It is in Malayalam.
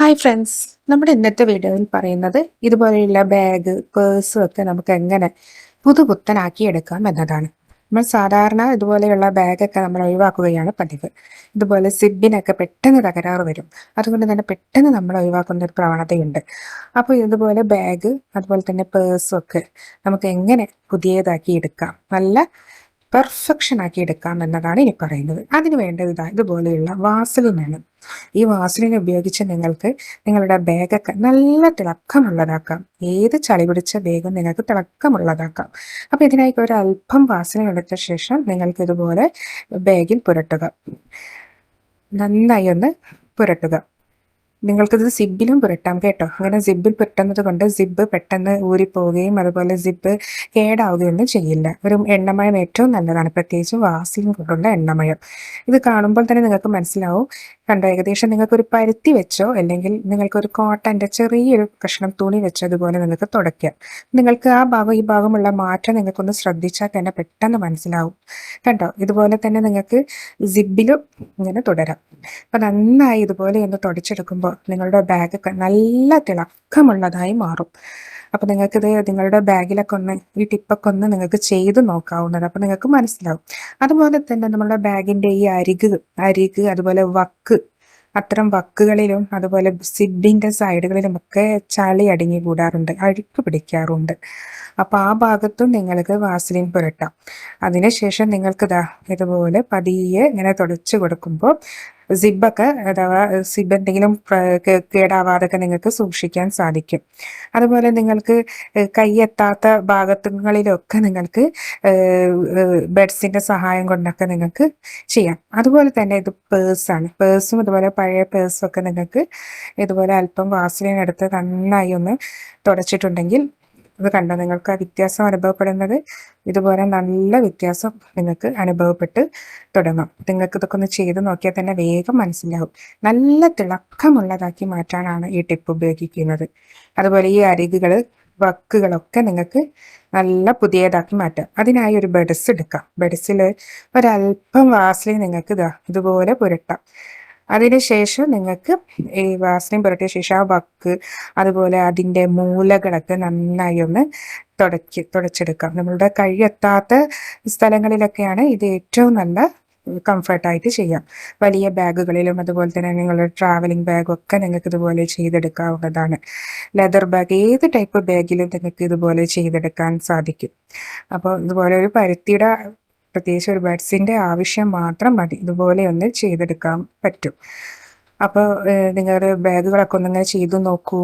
ഹായ് ഫ്രണ്ട്സ് നമ്മുടെ ഇന്നത്തെ വീഡിയോയിൽ പറയുന്നത് ഇതുപോലെയുള്ള ബാഗ് പേഴ്സ് ഒക്കെ നമുക്ക് എങ്ങനെ പുതുപുത്തനാക്കി എടുക്കാം എന്നതാണ്. നമ്മൾ സാധാരണ ഇതുപോലെയുള്ള ബാഗൊക്കെ നമ്മൾ ഒഴിവാക്കുകയാണ് പതിവ്. ഇതുപോലെ സിബിനൊക്കെ പെട്ടെന്ന് തകരാറ് വരും. അതുകൊണ്ട് തന്നെ പെട്ടെന്ന് നമ്മൾ ഒഴിവാക്കുന്ന ഒരു പ്രവണതയുണ്ട്. അപ്പോൾ ഇതുപോലെ ബാഗ് അതുപോലെ തന്നെ പേഴ്സും ഒക്കെ നമുക്ക് എങ്ങനെ പുതിയതാക്കി എടുക്കാം? നല്ല പെർഫെക്ഷൻ ആക്കി എടുക്കാം എന്നതാണ് ഇനി പറയുന്നത്. അതിന് വേണ്ടത് ഇതാ ഇതുപോലെയുള്ള വേണം ഈ വാസലിൻ ഉപയോഗിച്ച് നിങ്ങൾക്ക് നിങ്ങളുടെ ബാഗൊക്കെ നല്ല തിളക്കമുള്ളതാക്കാം. ഏത് ചളി പിടിച്ച ബാഗും നിങ്ങൾക്ക് തിളക്കമുള്ളതാക്കാം. അപ്പോൾ ഇതിനായിട്ട് ഒരു അല്പം വാസലിൻ എടുത്ത ശേഷം നിങ്ങൾക്ക് ഇതുപോലെ ബാഗിൽ പുരട്ടുക. നന്നായി ഒന്ന് പുരട്ടുക. നിങ്ങൾക്കിത് സിബിലും പുരട്ടാം കേട്ടോ. അങ്ങനെ സിബിൽ പുരട്ടുന്നത് കൊണ്ട് സിബ് പെട്ടെന്ന് ഊരിപ്പോവുകയും അതുപോലെ സിബ് കേടാവുകയൊന്നും ചെയ്യില്ല. ഒരു എണ്ണമയം ഏറ്റവും നല്ലതാണ്. പ്രത്യേകിച്ച് വാസിയും കൊണ്ടുള്ള എണ്ണമയം. ഇത് കാണുമ്പോൾ തന്നെ നിങ്ങൾക്ക് മനസ്സിലാവും. കണ്ടോ ഏകദേശം നിങ്ങൾക്ക് ഒരു പരുത്തി വെച്ചോ അല്ലെങ്കിൽ നിങ്ങൾക്ക് ഒരു കോട്ടന്റെ ചെറിയൊരു കഷ്ണം തുണി വെച്ചോ അതുപോലെ നിങ്ങൾക്ക് തുടയ്ക്കാം. നിങ്ങൾക്ക് ആ ഭാഗം ഈ ഭാഗമുള്ള മാറ്റം നിങ്ങൾക്കൊന്ന് ശ്രദ്ധിച്ചാൽ തന്നെ പെട്ടെന്ന് മനസ്സിലാവും. കണ്ടോ ഇതുപോലെ തന്നെ നിങ്ങൾക്ക് സിബിലും ഇങ്ങനെ തുടരാം. അപ്പൊ നന്നായി ഇതുപോലെ ഒന്ന് തുടച്ചെടുക്കുമ്പോൾ നിങ്ങളുടെ ബാഗൊക്കെ നല്ല തിളക്കമുള്ളതായി മാറും. അപ്പോൾ നിങ്ങൾക്കിത് നിങ്ങളുടെ ബാഗിലൊക്കെ ഒന്ന് ഈ ടിപ്പൊക്കെ ഒന്ന് നിങ്ങൾക്ക് ചെയ്ത് നോക്കാവുന്നത് അപ്പോൾ നിങ്ങൾക്ക് മനസ്സിലാവും. അതുപോലെ തന്നെ നമ്മളുടെ ബാഗിന്റെ ഈ അരിക് അരിക് അതുപോലെ വക്ക് അത്തരം വക്കുകളിലും അതുപോലെ സിബിന്റെ സൈഡുകളിലും ഒക്കെ ചളി അടിഞ്ഞു കൂടാറുണ്ട്. അഴുക്ക് പിടിക്കാറുണ്ട്. അപ്പോൾ ആ ഭാഗത്തും നിങ്ങൾക്ക് വാസലിൻ പുരട്ടാം. അതിനുശേഷം നിങ്ങൾക്ക് ഇതാ ഇതുപോലെ പതിയെ ഇങ്ങനെ തുടച്ചു കൊടുക്കുമ്പോൾ സിബൊക്കെ അഥവാ സിബ് എന്തെങ്കിലും കേടാവാതൊക്കെ നിങ്ങൾക്ക് സൂക്ഷിക്കാൻ സാധിക്കും. അതുപോലെ നിങ്ങൾക്ക് കൈയെത്താത്ത ഭാഗത്തുകളിലൊക്കെ നിങ്ങൾക്ക് ബെഡ്സിന്റെ സഹായം കൊണ്ടൊക്കെ നിങ്ങൾക്ക് ചെയ്യാം. അതുപോലെ തന്നെ ഇത് പേഴ്സാണ്. പേഴ്സും ഇതുപോലെ പഴയ പേഴ്സും ഒക്കെ നിങ്ങൾക്ക് ഇതുപോലെ അല്പം വാസലിൻ എടുത്ത് നന്നായി ഒന്ന് തുടച്ചിട്ടുണ്ടെങ്കിൽ ഇത് കണ്ടോ? നിങ്ങൾക്ക് ആ വ്യത്യാസം അനുഭവപ്പെടുന്നത്? ഇതുപോലെ നല്ല വ്യത്യാസം നിങ്ങൾക്ക് അനുഭവപ്പെട്ട് തുടങ്ങും. നിങ്ങൾക്ക് ഇതൊക്കെ ഒന്ന് ചെയ്ത് നോക്കിയാൽ തന്നെ വേഗം മനസ്സിലാവും. നല്ല തിളക്കമുള്ളതാക്കി മാറ്റാനാണ് ഈ ടിപ്പ് ഉപയോഗിക്കുന്നത്. അതുപോലെ ഈ അരികുകൾ വക്കുകളൊക്കെ നിങ്ങൾക്ക് നല്ല പുതിയതാക്കി മാറ്റാം. അതിനായി ഒരു ബെഡസ് എടുക്കാം. ബെഡസിൽ ഒരല്പം വാസലി നിങ്ങൾക്ക് ഇതാ ഇതുപോലെ പുരട്ടാം. അതിനുശേഷം നിങ്ങൾക്ക് ഈ വാസനയും പുരട്ടിയ ശേഷം ആ വക്ക് അതുപോലെ അതിന്റെ മൂലകളൊക്കെ നന്നായി ഒന്ന് തുടക്കി തുടച്ചെടുക്കാം. നമ്മളുടെ കഴിയെത്താത്ത സ്ഥലങ്ങളിലൊക്കെയാണ് ഇത് ഏറ്റവും നല്ല കംഫർട്ടായിട്ട് ചെയ്യാം. വലിയ ബാഗുകളിലും അതുപോലെ തന്നെ നിങ്ങളുടെ ട്രാവലിംഗ് ബാഗൊക്കെ നിങ്ങൾക്ക് ഇതുപോലെ ചെയ്തെടുക്കാവുന്നതാണ്. ലെതർ ബാഗ് ഏത് ടൈപ്പ് ബാഗിലും നിങ്ങൾക്ക് ഇതുപോലെ ചെയ്തെടുക്കാൻ സാധിക്കും. അപ്പോൾ ഇതുപോലെ ഒരു പരുത്തിയുടെ പ്രത്യേകിച്ച് ഒരു ബഡ്സിന്റെ ആവശ്യം മാത്രം മതി. ഇതുപോലെ ഒന്ന് ചെയ്തെടുക്കാൻ പറ്റും. അപ്പോൾ നിങ്ങളുടെ ബാഗുകളൊക്കെ ഒന്നിങ്ങനെ ചെയ്തു നോക്കൂ.